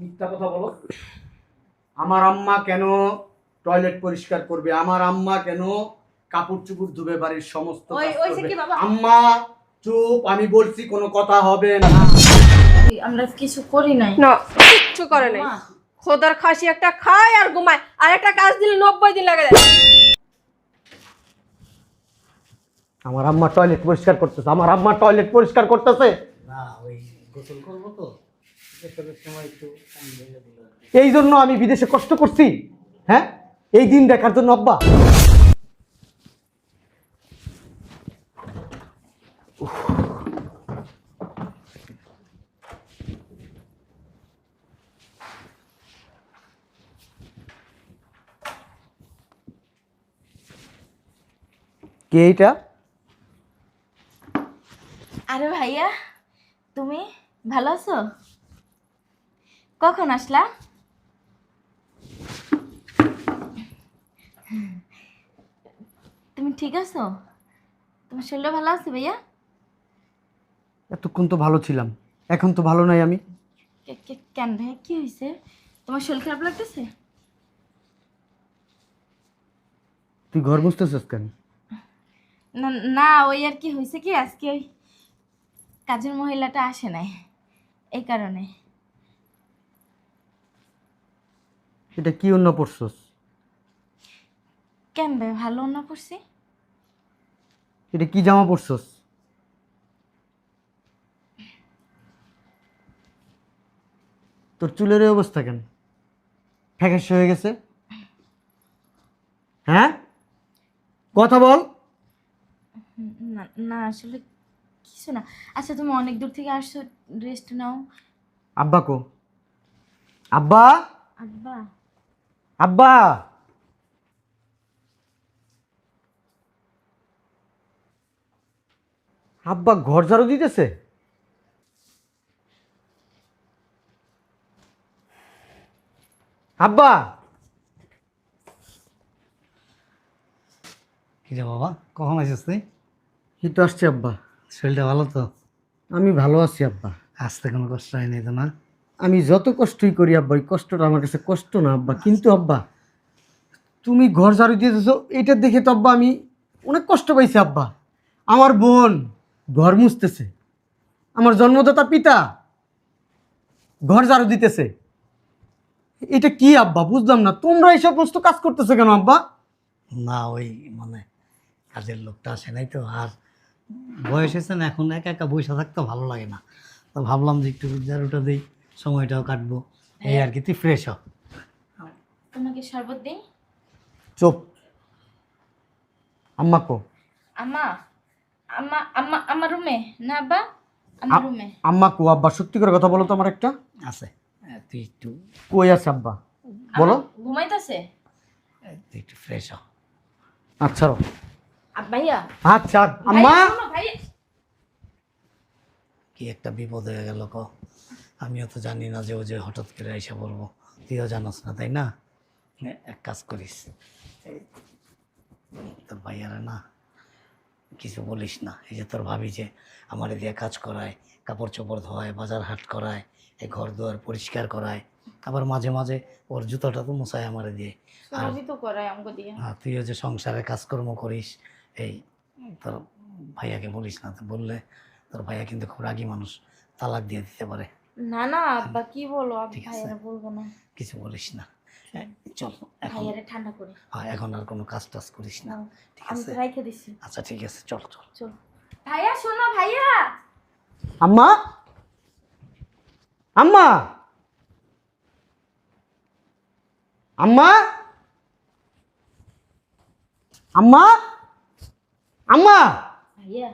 মিথ্যা কথা বলো। আমার আম্মা কেন টয়লেট পরিষ্কার করবে? আমার আম্মা কেন কাপড় চুপড় ধুবে বাড়ির সমস্ত আম্মা চুপ আমি বলছি কোনো কথা হবে না। আমরা কিছু করি নাই। না কিচ্ছু করে নাই। খোদার খাসি একটা খায় আর ঘুমায়। আর একটা কাজ দিলে নব্বই দিন লাগে আমার আম্মা টয়লেট পরিষ্কার করতেছে। আমার আম্মা টয়লেট পরিষ্কার করতেছে। না ওই গোসল করব তো। এই জন্য আমি বিদেশে কষ্ট করছি। হ্যাঁ? এই দিন দেখার জন্য আব্বা। কে এইটা? আরে ভাইয়া তুমি ভালো আছো? কখন আসলা? তুমি ঠিক আছো? তোমার শরীরটা ভালো আছে ভাইয়া? এতক্ষণ তো ভালো ছিলাম এখন তো ভালো নাই আমি। কেন ভাইয়া কি হয়েছে তোমার শরীর খারাপ লাগতেছে? তুই ঘর বুঝতেছিস কেন? না না ওই আর কি হয়েছে কি আজকে ওই কাজের মহিলাটা আসে নাই এই কারণে। এটা কি অন্য পড়ছস? কেন ভাই ভালো অন্য পড়ছি? এটা কি জামা পরছস তোর চুলের এই অবস্থা কেন? ফ্যাকাশ হয়ে গেছে? হ্যাঁ? কথা বল। না না আসলে কিছু না। আচ্ছা তুমি অনেক দূর থেকে আসছো রেস্ট নাও। আব্বা কো? আব্বা? আব্বা? আব্বা! আব্বা ঘর ঝাড়ু দিতেছে? আব্বা! কি রে বাবা কখন আসিস তুই? এই তো আসছি আব্বা। শরীরটা ভালো তো? আমি ভালো আছি আব্বা। আসতে কোনো কষ্ট হয়নি তো না? আমি যত কষ্টই করি, আব্বা, এই কষ্টটা আমার কাছে কষ্ট না, আব্বা। কিন্তু, আব্বা, তুমি ঘর ঝাড়ু দিতেছো, এটা দেখে তো, আব্বা, আমি অনেক কষ্ট পাইছি, আব্বা। আমার বোন ঘর মুছতেছে। আমার জন্মদাতা পিতা ঘর ঝাড়ু দিতেছে। এটা কি, আব্বা? বুঝলাম না। তোমরা এই সমস্ত কাজ করতেছো কেন, আব্বা? না, ওই মানে কাজের লোকটা আসে নাই তো, আর বয়স হয়েছে না, এখন একা একা বসে থাকতে ভালো লাগে না। তো ভাবলাম যে একটু ঝাড়ুটা দিই। সময়টাও কাটবো। এই আর কি তুই ফ্রেশ হ। তোমাকে শরবত দিই? চুপ। আম্মা কো। আম্মা আম্মা আম্মা আমার রুমে? না আব্বা? আমার রুমে। আম্মা কো আব্বা সত্যি করে কথা বলো তো আমার একটা। আছে। হ্যাঁ, তুই একটু কই আছে আব্বা? বলো। ঘুমাইতেছে? তুই একটু ফ্রেশ হ। আচ্ছা ভাইয়া। আচ্ছা আম্মা। কি একটা বিপদ হয়ে গেল ক। আমিও তো জানি না যে ও যে হঠাৎ করে এসে বলব তুইও জানাস না তাই না? এ, এক কাজ করিস। তোর ভাইয়ারা না কিছু বলিস না। এই যে তোর ভাবি যে আমার দিয়ে কাজ করায় কাপড় চোপড় ধোয়ায় বাজার হাট করায় এই ঘর দুয়ার পরিষ্কার করায় আবার মাঝে মাঝে ওর জুতোটা তো মুছায় আমার দিয়ে। হ্যাঁ তুইও যে সংসারে কাজকর্ম করিস এই তোর ভাইয়াকে বলিস না। তো বললে তোর ভাইয়া কিন্তু খুব রাগী মানুষ তালাক দিয়ে দিতে পারে। না না আব্বা কি বলো? ঠিক আছে। ভাইয়ারে বলব না। কিছু বলিস না। এ, চল এখন ভাইয়ারে ঠান্ডা করে হ্যাঁ এখন আর কোনো কাজ টাজ করিস না। ঠিক আমি আছে? তো রাইখে দিছি। আচ্ছা ঠিক আছে চল চল। চল। ভাইয়া শোনো ভাইয়া। আম্মা? আম্মা? আম্মা? আম্মা? আম্মা? ভাইয়া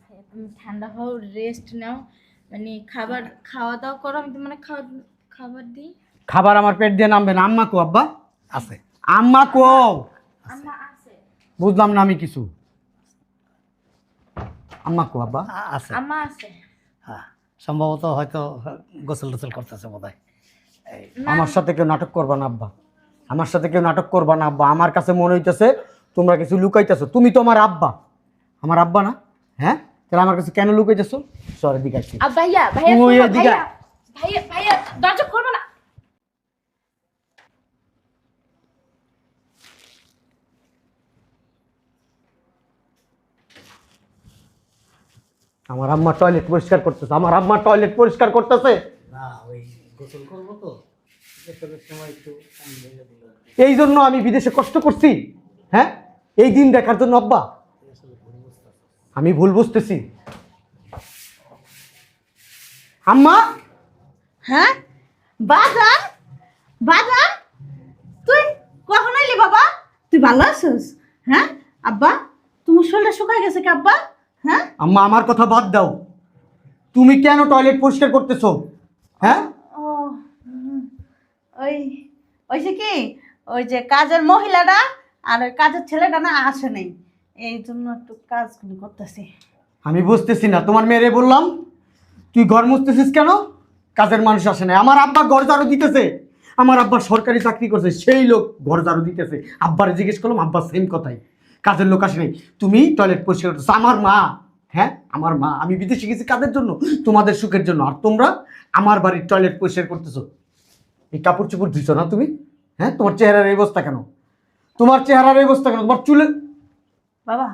ভাইয়া তুমি ঠান্ডা হও রেস্ট নাও। মানে খাবার খাওয়া দাওয়া করো আমি তোমার খাওয়া খাবার দিই। খাবার আমার পেট দিয়ে নামবে না। আম্মা কো আব্বা? আছে। আম্মা কো! আম্মা আছে। বুঝলাম না আমি কিছু। আম্মা কো আব্বা? আছে। আম্মা আছে। হ্যাঁ সম্ভবত হয়তো গোসল টোসল করতেছে বোধ হয় এই আমার সাথে কেউ নাটক করবা না আব্বা? আমার সাথে কেউ নাটক করবা না আব্বা? আমার কাছে মনে হইতেছে তোমরা কিছু লুকাইতেছো। তুমি তো আমার আব্বা। আমার আব্বা না? হ্যাঁ? তাহলে আমার কাছে কেন লুকে যাচ্ছ সর এদিকে আসছি আমার আম্মা টয়লেট পরিষ্কার করতেছে আমার আম্মা টয়লেট পরিষ্কার করতেছে। এই জন্য আমি বিদেশে কষ্ট করছি হ্যাঁ? এই দিন দেখার জন্য আব্বা। আমি ভুল বুঝতেছি। আম্মা! হ্যাঁ? বাজার বাজার তুই কখন এলি বাবা? তুই ভালো আছিস? হ্যাঁ? আব্বা তোমার শরীরটা শুকায় গেছে কি আব্বা? হ্যাঁ? আম্মা আমার কথা বাদ দাও। তুমি কেন টয়লেট পরিষ্কার করতেছো? হ্যাঁ? ও ওই ওই যে কি? ওই যে কাজের মহিলাটা আর ওই কাজের ছেলেটা না আসে নাই। এই জন্য একটু কাজগুলো করতেছি। আমি বুঝতেছি না, তোমার মেয়েরে বললাম, তুই ঘর মুছতেছিস কেন? কাজের মানুষ আসে না আমার আব্বা ঘর ঝাড়ু দিতেছে। আমার আব্বা সরকারি চাকরি করছে, সেই লোক ঘর ঝাড়ু দিতেছে। আব্বারে জিজ্ঞেস করলাম, আব্বা সেম কথাই। কাজের লোক আসে নাই। তুমি টয়লেট পরিষ্কার করতেছো। আমার মা হ্যাঁ আমার মা। আমি বিদেশে গেছি কাদের জন্য? তোমাদের সুখের জন্য। আর তোমরা আমার বাড়ির টয়লেট পরিষ্কার করতেছো। এই কাপড় চোপড় ধুইছো না তুমি? হ্যাঁ তোমার চেহারার এই অবস্থা কেন? তোমার চেহারার এই অবস্থা কেন? তোমার চুলে বাবা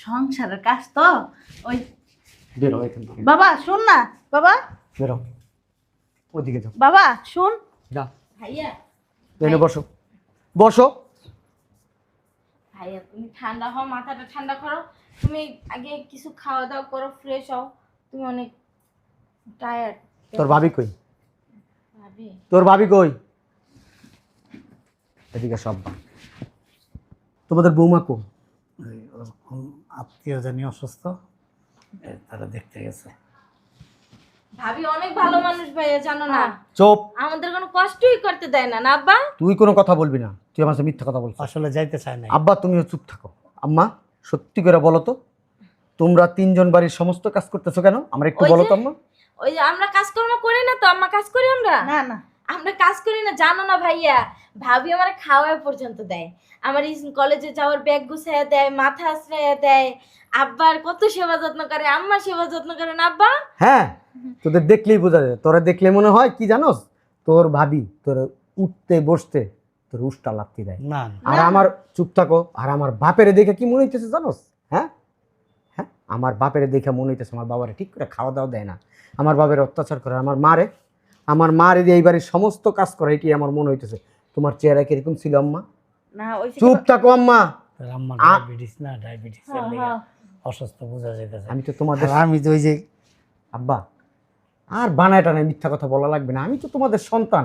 সংসারের কাজ তো। ওই বেরো এখান থেকে। বাবা শোন না। বাবা। বেরো। ওদিকে যাও। বাবা শোন। যা। ভাইয়া। এনে বসো। বসো। ভাইয়া তুমি ঠান্ডা হও মাথাটা ঠান্ডা করো। তুমি আগে কিছু খাওয়া দাওয়া করো ফ্রেশ হও। তুমি অনেক টায়ার্ড তোর ভাবি কই? ভাবি? তোর ভাবি কই? এদিকে সব তোমাদের বৌমা কো ওই ওর কোন আত্মীয় জানি অসুস্থ এ, তারা দেখতে গেছে। ভাবি অনেক ভালো মানুষ ভাইয়া জানো না? চোপ। আমাদের কোনো কষ্টই করতে দেয় না না আব্বা? তুই কোনো কথা বলবি না তুই আমার সাথে মিথ্যা কথা বলছিস। আসলে যাইতে চায় না আব্বা তুমিও চুপ থাকো। আম্মা সত্যি করে বলো তো তোমরা তিনজন বাড়ির সমস্ত কাজ করতেছো কেন? আমরা একটু ওই বলো যে- তো আম্মা। ওই যে আমরা কাজকর্ম করি না তো আম্মা কাজ করি আমরা? না না। আমরা কাজ করি না জানো না ভাইয়া? ভাবি আমার খাওয়া পর্যন্ত দেয়। আমার কলেজে যাওয়ার ব্যাগ গুছাইয়া দেয় মাথা আশ্রয়া দেয়। আব্বার কত সেবা যত্ন করে আম্মা সেবা যত্ন করে না আব্বা? হ্যাঁ তোদের দেখলেই বোঝা যায়। তোরা দেখলে মনে হয় কি জানোস? তোর ভাবি তোর উঠতে বসতে তোর উষ্টা লাগতে দেয়। না আর আমার চুপ থাকো আর আমার বাপের দেখে কি মনে হইতেছে জানোস? হ্যাঁ? হ্যাঁ? আমার বাপের দেখে মনে হইতেছে আমার বাবারে ঠিক করে খাওয়া দাওয়া দেয় না। আমার বাবের অত্যাচার করে আমার মারে আমার মারে দিয়ে এই বাড়ির সমস্ত কাজ করে এটি আমার মনে হইতেছে। তোমার চেহারা কীরকম ছিল আম্মা? না ওই চুপ থাকো আম্মা। আম্মা ডায়াবেটিস না ডায়াবেটিস হ্যাঁ, হ্যাঁ। অসুস্থ বোঝা যেতেছে আমি তো তোমাদের আমি তো ওই যে আব্বা আর বানায় টানায় মিথ্যা কথা বলা লাগবে না। আমি তো তোমাদের সন্তান।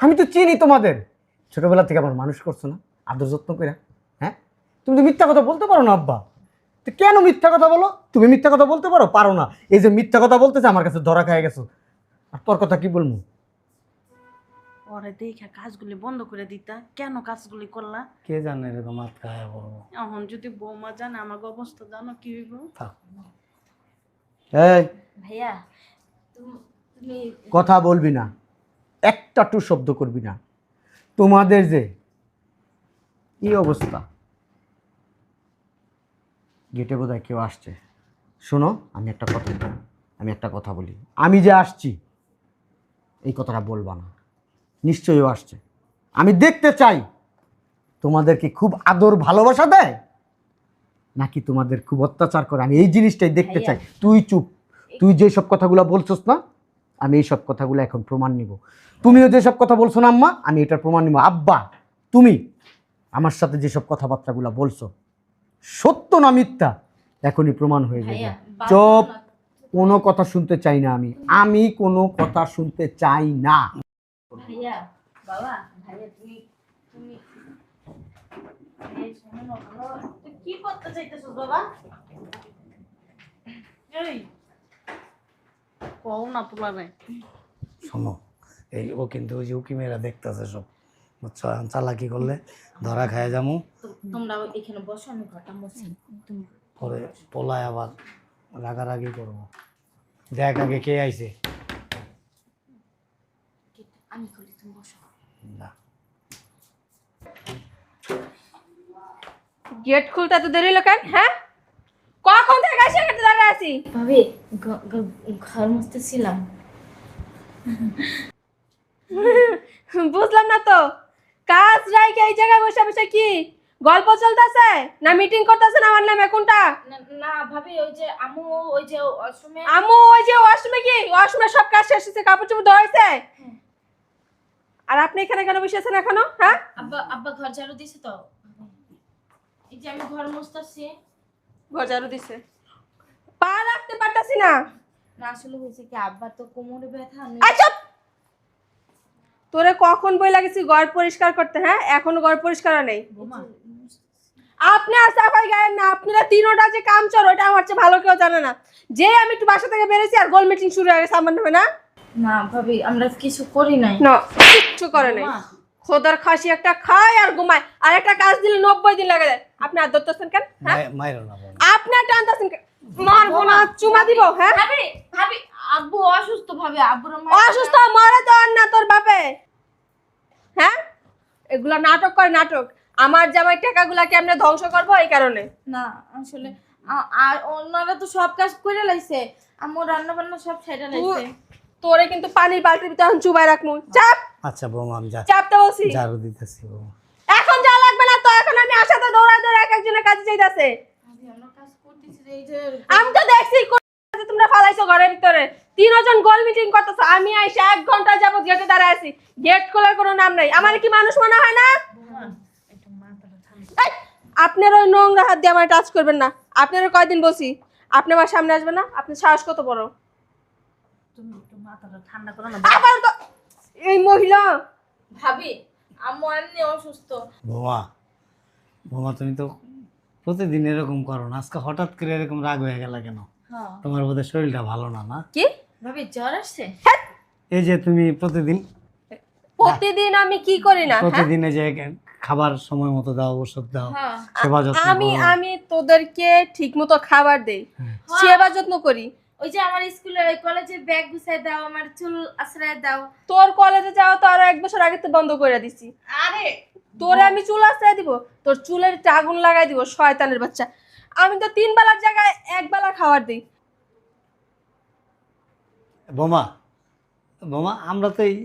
আমি তো চিনি তোমাদের। ছোটবেলা থেকে আমার মানুষ করছ না আদর যত্ন করে হ্যাঁ? তুমি তো মিথ্যা কথা বলতে পারো না আব্বা। তো কেন মিথ্যা কথা বলো? তুমি মিথ্যা কথা বলতে পারো? পারো না। এই যে মিথ্যা কথা বলতেছে আমার কাছে ধরা খায় গেছো। আর তোর কথা কি বলব? পরে দেখে কাজগুলি বন্ধ করে দিতা। কেন কাজগুলি করলা? কে জানে এরকম হাত খায় বলব এখন যদি বৌমা জানে আমার অবস্থা জানো কি হইব? থাক। এই! ভাইয়া তুমি কথা বলবি না। একটা টু শব্দ করবি না। তোমাদের যে কি অবস্থা? গেটে বোধহয় কেউ আসছে। শোনো আমি একটা কথা আমি একটা কথা বলি। আমি যে আসছি এই কথাটা বলবা না। নিশ্চয়ই ও আসছে। আমি দেখতে চাই তোমাদের কি খুব আদর ভালোবাসা দেয় নাকি তোমাদের খুব অত্যাচার করে। আমি এই জিনিসটাই দেখতে চাই। তুই চুপ। তুই যে সব কথাগুলো বলছস না আমি এই সব কথাগুলো এখন প্রমাণ নিব। তুমিও যেসব কথা বলছো না আম্মা আমি এটার প্রমাণ নিব। আব্বা তুমি আমার সাথে যেসব কথাবার্তাগুলো বলছো সত্য না মিথ্যা এখনই প্রমাণ হয়ে যাবে। চুপ। কোনো কথা শুনতে চাই না আমি। আমি কোনো কথা শুনতে চাই না। ভাইয়া বাবা ভাইয়া তুমি তুমি শোনো কি করতে বাবা? এই কও না তোমারে। শোনো এই ও কিন্তু ওই যে উকিমেরা দেখতেছে সব। বুঝছ? চালাকি করলে ধরা খায় যামু। তোমরা এখানে বসো আমি ঘরটা মুছি। পরে পোলায় আবার রাগারাগি করব। দেখ আগে কে আইছে। আমি খুলি তুমি বসো। না। গেট খুলতে তো দেরি হলো কেন? হ্যাঁ? কখন থেকে এসে গেছে দাঁড়িয়ে আছি? ভাবি ঘর মুছতেছিলাম। বুঝলাম না তো। কাজ রাইকে এই জায়গায় বসে বসে কি? গল্প চলতেছে? না মিটিং করতেছেন আমার নামে কোনটা না- না ভাবি ওই যে আমু ওই যে অসমে আম্মু ওই যে ওয়াশরুমে কি? ওয়াশরুমে সব কাজ শেষ হয়েছে কাপড় চোপড় ধোয়া হয়েছে আর আপনি এখানে কেন বসে আছেন এখনও হ্যাঁ? আব্বা আব্বা ঘর ঝাড়ু দিছে তো? এই যে আমি ঘর মুছতাছি। ঘর ঝাড়ু দিছে। পা রাখতে পারতাছি না। না আসলে হয়েছে কি আব্বা তো কোমরে ব্যথা আমি আই তোরে কখন বই লাগেছি ঘর পরিষ্কার করতে হ্যাঁ? এখনও ঘর পরিষ্কার হয় নাই। আপনি আর সাফাই গায়ের না আপনারা তিনোটা যে কাম চর ওটা আমার চেয়ে ভালো কেউ জানে না। যে আমি একটু বাসা থেকে বেরিয়েছি আর গোল মিটিং শুরু হয়ে গেছে আমার নামে না? না ভাবি আমরা কিছু করি নাই। না কিচ্ছু করে নাই। খোদার খাসি একটা খায় আর ঘুমায় আর একটা কাজ দিলে নব্বই দিন লাগে যায়। আপনি আর ধরতেছেন কেন? হ্যাঁ? বৌমা টানতেছেন কেন? মারবো না। চুমা দিব হ্যাঁ? ভাবি ভাবি আব্বু অসুস্থ ভাবে আব্বুর অসুস্থ মরে তো আর না তোর বাপে। হ্যাঁ? এগুলা নাটক করে নাটক। আমার জামাই টাকাগুলা কেমনে ধ্বংস করব এই কারণে। না আসলে আর ওনারা তো সব কাজ করে লাইছে আম্মু রান্না বান্না সব ছেড়ে লাইছে। তোরে কিন্তু পানির বালতির ভিতরে এখন চুবাই রাখব চাপ! আচ্ছা বৌমা আমি যা চাপতে বলছি। ঝাড়ু দিতেছি বৌমা। এখন যা লাগবে না তো এখন আমি আসাতে দৌড়ায় দৌড়ায় এক একজনের কাছে চাইতাছে ভাবি আমরা কাজ করতেছি এই যে আমি তো দেখছি তোমরা ফালাইছো ঘরের ভিতরে। তিনজন গোল মিটিং করতেছো আমি আইসা এক ঘণ্টা যাবত গেটে দাঁড়ায় আছি। গেট খোলার কোনো নাম নাই। আমার কি মানুষ মনে হয় না? আপনার ওই নোংরা হাত দিয়ে আমার টাচ করবেন না। আপনার কয়দিন বসি আপনি আমার সামনে আসবেন না? আপনি সাহস কত বড়? তুমি একটু মাথাটা ঠান্ডা করো না। আবার তো এই মহিলা। ভাবি আম্মু এমনি অসুস্থ। বৌমা বৌমা তুমি তো প্রতিদিন এরকম করো না। আজকে হঠাৎ করে এরকম রাগ হয়ে গেল কেন? হ্যাঁ। তোমার বোধহয় শরীরটা ভালো না না? কি? ভাবি জ্বর আসছে? এই যে তুমি প্রতিদিন প্রতিদিন আমি কি করি না হ্যাঁ? প্রতিদিন যে খাবার সময় মতো দাও ওষুধ দাও হ্যাঁ। সেবা যত্ন আমি আমি তোদেরকে ঠিক মতো খাবার দেই হ্যাঁ। সেবা যত্ন করি। ওই যে আমার স্কুলে ওই কলেজের ব্যাগ গুছাই দাও আমার চুল আশ্রয় দাও। তোর কলেজে যাও তো আরও এক বছর আগে তো বন্ধ করে দিছি। আরে! তোরে আমি চুল আশ্রয় দিব তোর চুলের আগুন লাগাই দিব শয়তানের বাচ্চা। আমি তো তিন বেলার জায়গায় এক বেলা খাবার দিই। বোমা বোমা আমরা তো এই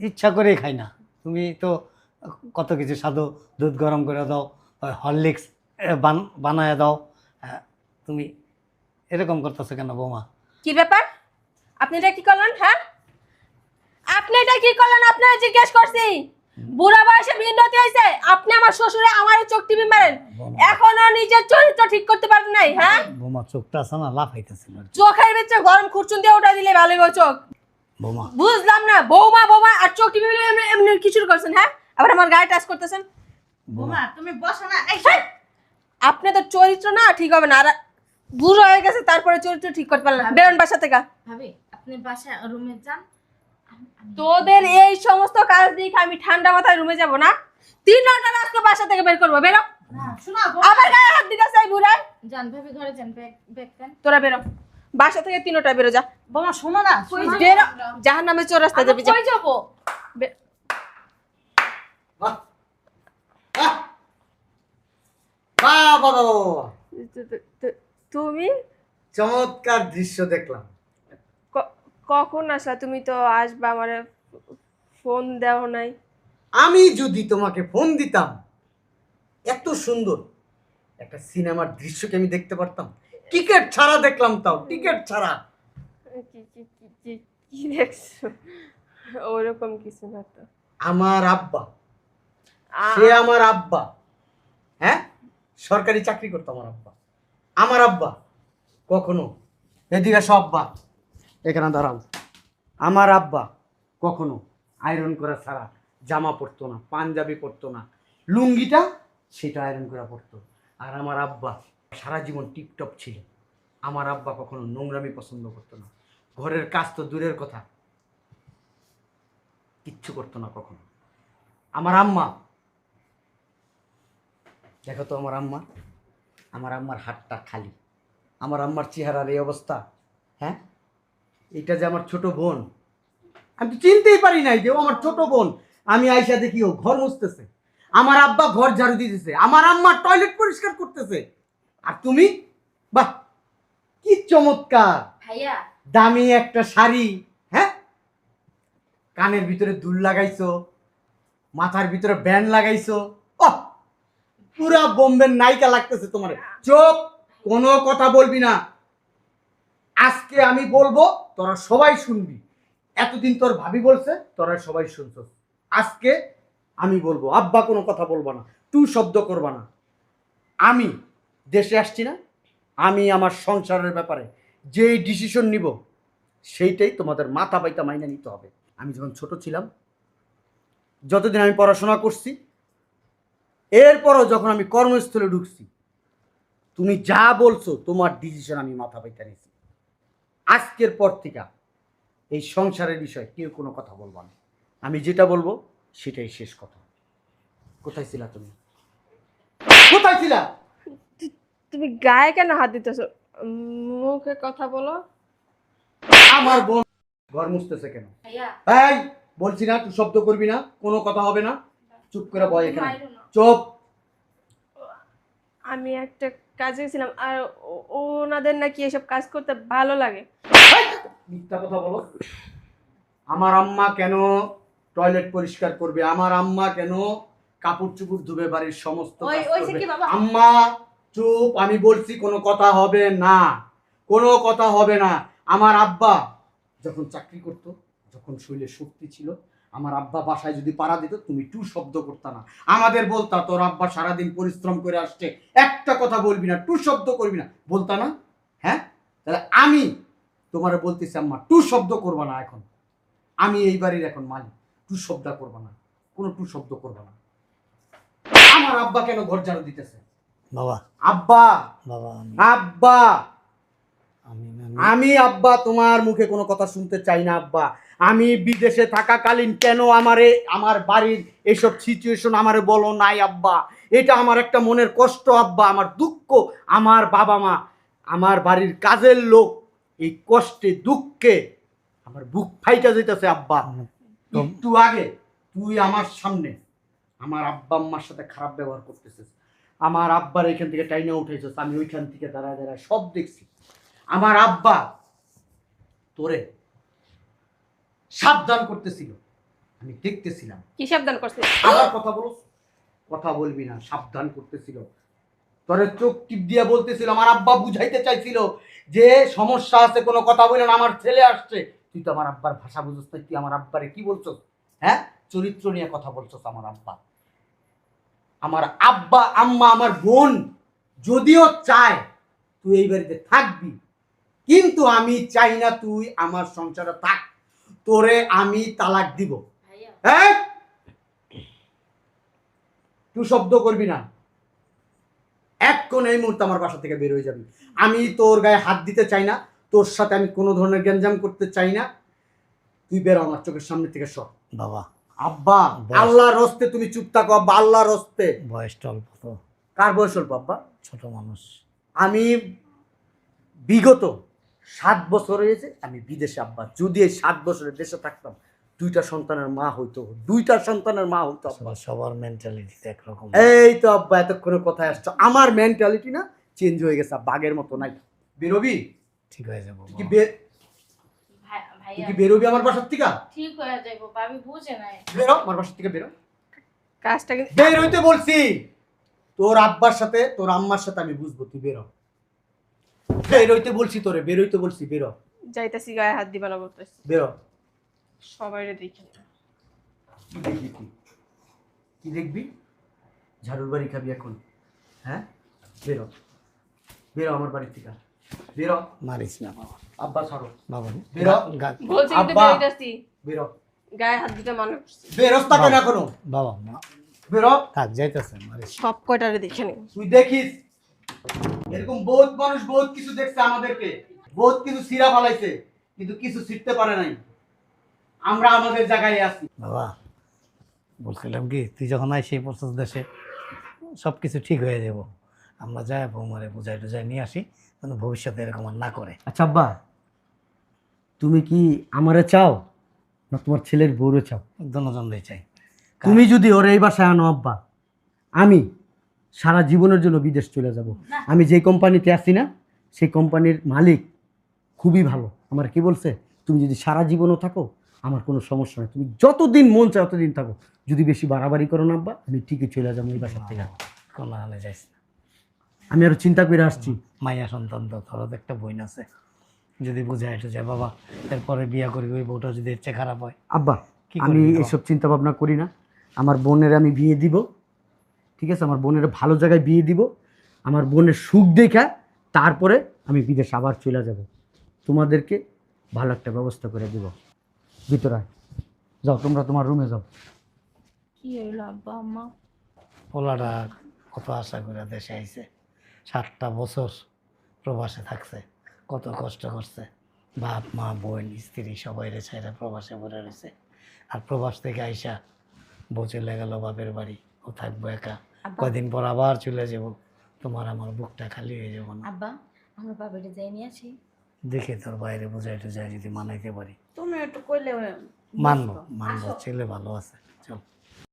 ইচ্ছা করেই খাই না। তুমি তো কত কিছু সাধু দুধ গরম করে দাও হরলিক্স বানায় দাও তুমি এরকম করতেছো কেন বৌমা? কি ব্যাপার? আপনি এটা কি করলেন হ্যাঁ? আপনি এটা কি করলেন? আপনারা জিজ্ঞেস করছি। বুড়া বয়সে ভিন্নতি হয়েছে আপনি আমার শ্বশুরে আমার চোখ টিপি মারেন। এখনও নিজের চরিত্র ঠিক করতে পারেন নাই হ্যাঁ? বোমা চোখটা আছে না লাফাইতেছিল চোখের ভিতরে গরম খুরচুন দিয়ে উঠা দিলে ভালো গো চোখ। বোমা। বুঝলাম না বৌমা বৌমা আর চোখ টিপি মিলে এমনি করছেন হ্যাঁ? আবার আমার গায়ে টাচ করতেছেন। বোমা তুমি বসো না এই আপনি তো চরিত্র না ঠিক হবে না আর বুড়ো হয়ে গেছে তারপরে চরিত্র ঠিক করতে পারলেন বেরোন বাসা থেকে। ভাবি আপনি বাসা রুমে যান তোদের এই সমস্ত কাজ দেখে আমি ঠান্ডা মাথায় রুমে যাব না। তিন ঘণ্টা আজকে বাসা থেকে বের করব বেরো। শোনো আবার গায়ে হাত দিতে চাই বুড়াই যান ভাবি ঘরে যান ব্যাগ ব্যাগ তোরা বেরো। বাসা থেকে তিনটা বেরো যা। বোমা শোনো না জাহান নামে চোর রাস্তা যাবি যা। কই যাব? বাহ! বাহ! বাহ, বাহ, বাহ, বাহ, বাহ। তু- তু- তু- তুমি? চমৎকার দৃশ্য দেখলাম। কখন আসলা? তুমি তো আসবা আমার ফোন দেও নাই। আমি যদি তোমাকে ফোন দিতাম এত সুন্দর একটা সিনেমার দৃশ্যকে আমি দেখতে পারতাম। টিকিট ছাড়া দেখলাম তাও টিকিট ছাড়া। কি দেখছ ওরকম কিছু না তো। আমার আব্বা। সে আমার আব্বা। হ্যাঁ? সরকারি চাকরি করতো আমার আব্বা। আমার আব্বা। কখনো? এদিকে আসো আব্বা। এখানে দাঁড়াও। আমার আব্বা কখনো আয়রন করা ছাড়া জামা পরতো না পাঞ্জাবি পরতো না। লুঙ্গিটা সেটা আয়রন করা পরতো। আর আমার আব্বা সারা জীবন টিপটপ ছিল। আমার আব্বা কখনো নোংরামি পছন্দ করতো না। ঘরের কাজ তো দূরের কথা। কিচ্ছু করতো না কখনো। আমার আম্মা, দেখো তো আমার আম্মা, আমার আম্মার হাতটা খালি। আমার আম্মার চেহারার এই অবস্থা হ্যাঁ? এটা যে আমার ছোট বোন, আমি তো চিনতেই পারি নাই যে ও আমার ছোট বোন। আমি আইসা দেখি ও ঘর মুছতেছে। আমার আব্বা ঘর ঝাড়ু দিতেছে। আমার আম্মা টয়লেট পরিষ্কার করতেছে। আর তুমি? বাহ কি চমৎকার। ভাইয়া। দামি একটা শাড়ি হ্যাঁ? কানের ভিতরে দুল লাগাইছো মাথার ভিতরে ব্যান্ড লাগাইছো। ও পুরা বোম্বের নায়িকা লাগতেছে তোমার। চোখ কোনো কথা বলবি না। আজকে আমি বলব তোরা সবাই শুনবি। এতদিন তোর ভাবি বলছে তোরা সবাই শুনছ। আজকে আমি বলব আব্বা কোনো কথা বলব না তুই শব্দ করবা না। আমি দেশে আসছি না, আমি আমার সংসারের ব্যাপারে যেই ডিসিশন নিব, সেইটাই তোমাদের মাথা পাইতা মাইনে নিতে হবে। আমি যখন ছোট ছিলাম, যতদিন আমি পড়াশোনা করছি, এরপরও যখন আমি কর্মস্থলে ঢুকছি, তুমি যা বলছো, তোমার ডিসিশন আমি মাথা পাইতে নিয়েছি আজকের পর থেকে এই সংসারের বিষয়ে কেউ কোনো কথা বলব না। আমি যেটা বলব, সেটাই শেষ কথা। কোথায় ছিলা তুমি? কোথায় ছিলা? তুমি গায়ে কেন হাত দিতেছো? মুখে কথা বলো। আমার বোন ঘর মুছতেছে কেন? এই বলছি না তুই শব্দ করবি না কোনো কথা হবে না। চুপ করে বয় এখানে। চুপ। আমি একটা কাজে গেছিলাম আর ও- ওনাদের নাকি এসব কাজ করতে ভালো লাগে। মিথ্যা কথা বলো। আমার আম্মা কেন টয়লেট পরিষ্কার করবে? আমার আম্মা কেন কাপড় চুপড় ধুবে? বাড়ির সমস্ত? আম্মা চুপ, আমি বলছি কোনো কথা হবে না। কোনো কথা হবে না। আমার আব্বা যখন চাকরি করত, যখন শরীরে শক্তি ছিল, আমার আব্বা বাসায় যদি পাড়া দিত, তুমি টু শব্দ করতা না। আমাদের বলতা, তোর আব্বা সারাদিন পরিশ্রম করে আসছে, একটা কথা বলবি না, টু শব্দ করবি না। বলতা না? হ্যাঁ? তাহলে আমি তোমার বলতেছি, আম্মা, টু শব্দ করবা না এখন। আমি এই বাড়ির এখন মালিক, টু শব্দ করবা না। কোনো টু শব্দ করবা না। আমার আব্বা কেন ঘর ঝাড়ু দিতেছে? বাবা। আব্বা। বাবা আব্বা। আমি আব্বা তোমার মুখে কোনো কথা শুনতে চাই না আব্বা। আমি বিদেশে থাকাকালীন কেন আমারে আমার বাড়ির এসব সিচুয়েশন আমারে বলো নাই আব্বা? এটা আমার একটা মনের কষ্ট আব্বা আমার দুঃখ। আমার বাবা মা আমার বাড়ির কাজের লোক এই কষ্টে দুঃখে আমার বুক ফাইটা যেতেছে আব্বা। একটু আগে তুই আমার সামনে আমার আব্বা আম্মার সাথে খারাপ ব্যবহার করতেছিস। আমার আব্বার এখান থেকে টাইনে উঠেছিস আমি ওইখান থেকে দাঁড়ায় দাঁড়ায় সব দেখছি। আমার আব্বা তোরে সাবধান করতেছিল আমি দেখতেছিলাম। কি সাবধান করছে আবার কথা বলো। কথা বলবি না সাবধান করতেছিল। তোরে চোখ টিপ দিয়ে বলতেছিল আমার আব্বা বুঝাইতে চাইছিল যে সমস্যা আছে কোনো কথা বলে না আমার ছেলে আসছে। তুই তো আমার আব্বার ভাষা বুঝছ না তুই আমার আব্বারে কি বলছো হ্যাঁ? চরিত্র নিয়ে কথা বলছস আমার আব্বা। আমার আব্বা আম্মা আমার বোন যদিও চায় তুই এই বাড়িতে থাকবি কিন্তু আমি চাই না তুই আমার সংসারে থাক। তোরে আমি তালাক দিব। হ্যাঁ? তুই শব্দ করবি না। এক্ষণ এই মুহূর্তে আমার বাসা থেকে বের হয়ে যাবি। আমি তোর গায়ে হাত দিতে চাই না তোর সাথে আমি কোনো ধরনের গ্যাঞ্জাম করতে চাই না। তুই বেরো আমার চোখের সামনে থেকে সর। বাবা। আব্বা। আল্লাহর রস্তে তুমি চুপ থাকো আব্বা আল্লাহর রস্তে। বয়সটা অল্প। তো কার বয়স অল্প আব্বা? ছোট মানুষ। আমি বিগত সাত বছর হয়েছে আমি বিদেশে আব্বা। যদি এই সাত বছরের দেশে থাকতাম দুইটা সন্তানের মা হইতো দুইটা সন্তানের মা হইতো আব্বা। সবার- মেন্টালিটি একরকম। এই তো আব্বা এতক্ষণে কথায় আসছো। আমার মেন্টালিটি না চেঞ্জ হয়ে গেছে বাঘের মতো নাই। বেরোবি? ঠিক হয়ে যাব কি তুই কি বেরোবি আমার বাসার থেকে? ঠিক হয়ে যাইবো ভাবি বুঝে নাই। বেরো আমার বাসার থেকে বেরো। কাজটা কিন্তু বের হইতে বলছি। তোর আব্বার সাথে তোর আম্মার সাথে আমি বুঝব তুই বেরো। বের হইতে বলছি তোরে বের হইতে বলছি বেরো। যাইতেছি গায়ে হাত দিবা না বলতেছি। বেরো। সবাই দেখে। কি দেখবি তুই? কি দেখবি? ঝাড়ুর বাড়ি খাবি এখন। হ্যাঁ? বেরো। বেরো আমার বাড়ির থেকে। বেরো। মারিস না। বাবা আব্বা ছাড়ো। বাবা বেরো। বলছি কিন্তু বেরিয়েছি বেরো। গায়ে হাত দিতে মানা করছি বেরোস্তা কেন এখনও বাবা মা- বেরো। থাক যাইতেছে মারিস। সব কয়টারে দেখে নিন তুই দেখিস। এরকম বহুত মানুষ বহুত কিছু দেখছে আমাদেরকে। বহুত কিছু সিরা ফালাইছে কিন্তু কিছু শিখতে পারে নাই। আমরা আমাদের জায়গায় আছি। বাবা বলছিলাম কি তুই যখন আই সেই প্রসেস দেশে সব কিছু ঠিক হয়ে যাব। আমরা যাই বৌমারে বুঝাই টুজাই নিয়ে আসি। যেন ভবিষ্যতে এরকম আর না করে। আচ্ছা আব্বা তুমি কি আমারে চাও না তোমার ছেলের বউরে চাও? দুজনই চাই। তুমি যদি ওর এই বাসায় আনো আব্বা আমি সারা জীবনের জন্য বিদেশ চলে যাব। আমি যে কোম্পানিতে আছি না সেই কোম্পানির মালিক খুবই ভালো। আমার কি বলছে? তুমি যদি সারা জীবনও থাকো আমার কোনো সমস্যা নেই। তুমি যতদিন মন চায় ততদিন থাকো। যদি বেশি বাড়াবাড়ি করো না আব্বা আমি ঠিকই চলে যাব এই বাসার থেকে। কোনো যাইস না। আমি আরও চিন্তা করে আসছি। মাইয়া সন্তান তো তোর তো একটা বোন আছে। যদি বুঝায় এটা যায় বাবা এরপরে বিয়া করবি ওই বউটা যদি এর চেয়ে খারাপ হয় আব্বা কি আমি এসব চিন্তা ভাবনা করি না। আমার বোনের আমি বিয়ে দিব। ঠিক আছে আমার বোনের ভালো জায়গায় বিয়ে দিব। আমার বোনের সুখ দেখা তারপরে আমি বিদেশ আবার চলে যাব। তোমাদেরকে ভালো একটা ব্যবস্থা করে দিব। ভিতরে যাও তোমরা তোমার রুমে যাও। কি হইল আব্বা আম্মা? পোলাটা কত আশা করে দেশে আইছে। সাতটা বছর প্রবাসে থাকছে। কত কষ্ট করছে। বাপ মা বোন স্ত্রী সবাই রে ছেড়ে প্রবাসে পড়ে রয়েছে। আর প্রবাস থেকে আইসা বউ চলে গেল বাপের বাড়ি। ও থাকব একা। কদিন পর আবার চলে যাব। তোমার আমার বুকটা খালি হয়ে যাব না। আব্বা আমরা বাবাটা যাই নিয়ে আসি। দেখে তোর বাইরে বোঝাইতে যায় যদি মানাইতে পারি। তুমি একটু কইলে মানবো মানবো। ছেলে ভালো আছে। চল।